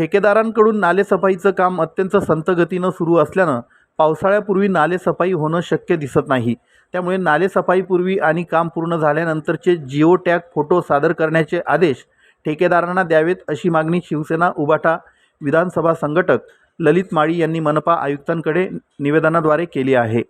ठेकेदारांकडून नालेसफाईचं काम अत्यंत संतगतीनं सुरू असल्यानं पावसाळ्यापूर्वी नालेसफाई होणं शक्य दिसत नाही. त्यामुळे नालेसफाईपूर्वी आणि काम पूर्ण झाल्यानंतरचे जिओ टॅग फोटो सादर करण्याचे आदेश ठेकेदारांना द्यावेत अशी मागणी शिवसेना उबाटा विधानसभा संघटक ललित माळी यांनी मनपा आयुक्तांकडे निवेदनाद्वारे केली आहे.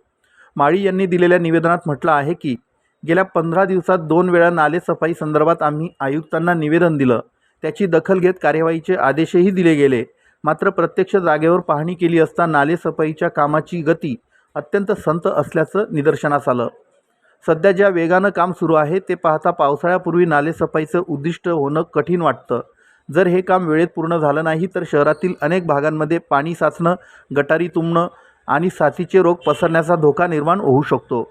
माळी यांनी दिलेल्या निवेदनात म्हटलं आहे की गेल्या पंधरा दिवसात दोन वेळा नालेसफाई संदर्भात आम्ही आयुक्तांना निवेदन दिलं. त्याची दखल घेत कार्यवाहीचे आदेशही दिले गेले. मात्र प्रत्यक्ष जागेवर पाहणी केली असता नालेसफाईच्या कामाची गती अत्यंत संत असल्याचं निदर्शनास आलं. सध्या ज्या वेगानं काम सुरू आहे ते पाहता पावसाळ्यापूर्वी नालेसफाईचं उद्दिष्ट होणं कठीण वाटतं. जर हे काम वेळेत पूर्ण झालं नाही तर शहरातील अनेक भागांमध्ये पाणी साचणं गटारी तुंबणं आणि साथीचे रोग पसरण्याचा धोका निर्माण होऊ शकतो.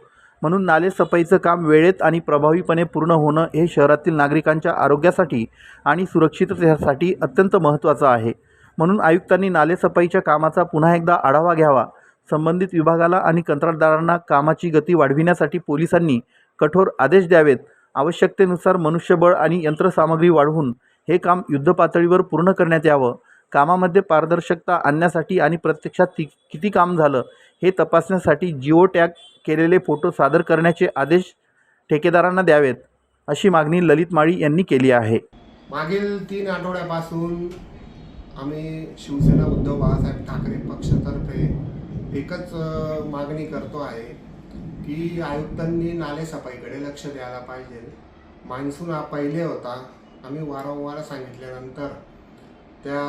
म्हणून नालेसफाईचं काम वेळेत आणि प्रभावीपणे पूर्ण होणं हे शहरातील नागरिकांच्या आरोग्यासाठी आणि सुरक्षिततेसाठी अत्यंत महत्त्वाचं आहे. म्हणून आयुक्तांनी नालेसफाईच्या कामाचा पुन्हा एकदा आढावा घ्यावा. संबंधित विभागाला आणि कंत्राटदारांना कामाची गती वाढविण्यासाठी पोलिसांनी कठोर आदेश द्यावेत. आवश्यकतेनुसार मनुष्यबळ आणि यंत्रसामग्री वाढवून हे काम युद्धपातळीवर पूर्ण करण्यात यावं. कामामध्ये पारदर्शकता आणण्यासाठी आणि प्रत्यक्षात ती किती काम झालं हे तपासण्यासाठी जिओ टॅग केलेले फोटो सादर करण्याचे आदेश ठेकेदारांना द्यावेत अशी मागणी ललित माळी यांनी केली आहे. मागील तीन आठवड्यापासून आम्ही शिवसेना उद्धव बाळासाहेब ठाकरे पक्षातर्फे एकच मागणी करतो आहे की आयुक्तांनी नालेसफाईकडे लक्ष द्यायला पाहिजे. मान्सून हा पहिले होता. आम्ही वारंवार सांगितल्यानंतर त्या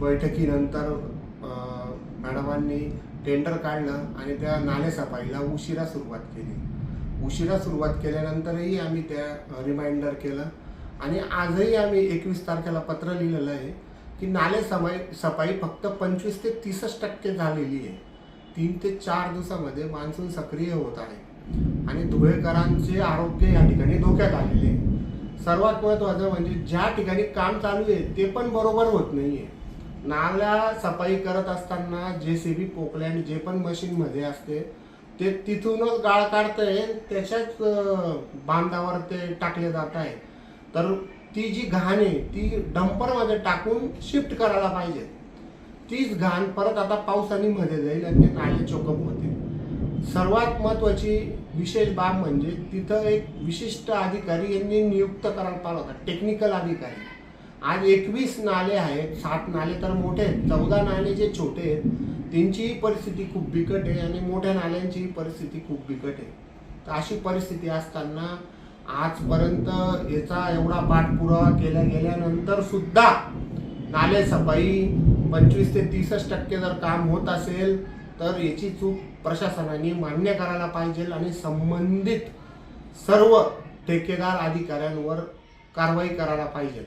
बैठकीनंतर मॅडमांनी टेंडर काढलं आणि त्या नालेसफाईला उशिरा सुरुवात केली. उशिरा सुरुवात केल्यानंतरही आम्ही त्या रिमाइंडर केलं. आणि आजही आम्ही एकवीस तारखेला पत्र लिहिलेलं आहे की नाले सफाई सफाई फक्त पंचवीस ते तीसच टक्के झालेली आहे. तीन ते चार दिवसामध्ये मान्सून सक्रिय होत आहे. आणि धुळेकरांचे आरोग्य या ठिकाणी धोक्यात आलेले आहे. सर्वात महत्त्वाचं म्हणजे ज्या ठिकाणी काम चालू आहे ते पण बरोबर होत नाही आहे नाल्या सफाई करत असताना जे सी बी पोकलँड जे पण मशीनमध्ये असते ते तिथूनच गाळ काढतंय त्याच्याच बांधावर ते टाकले जात आहे. तर ती जी घाण आहे ती डंपरमध्ये टाकून शिफ्ट करायला पाहिजे. तीच घाण परत आता पावसाने मध्ये जाईल आणि ते नाले चोकअप होते सर्वात महत्वाची विशेष बाब म्हणजे तिथं एक विशिष्ट अधिकारी यांनी नियुक्त करायला पाहिजे होता टेक्निकल अधिकारी. आज एकवीस नाले आहेत सात नाले तर मोठे आहेत. चौदा नाले जे छोटे आहेत त्यांचीही परिस्थिती खूप बिकट आहे आणि मोठ्या नाल्यांचीही परिस्थिती खूप बिकट आहे. तर अशी परिस्थिती असताना आजपर्यंत याचा एवढा पाठपुरावा केल्या गेल्यानंतर सुद्धा नाले सफाई पंचवीस ते तीसच टक्के जर काम होत असेल तर याची चूक प्रशासनाने मान्य करायला पाहिजे आणि संबंधित सर्व ठेकेदार अधिकाऱ्यांवर कारवाई करायला पाहिजे.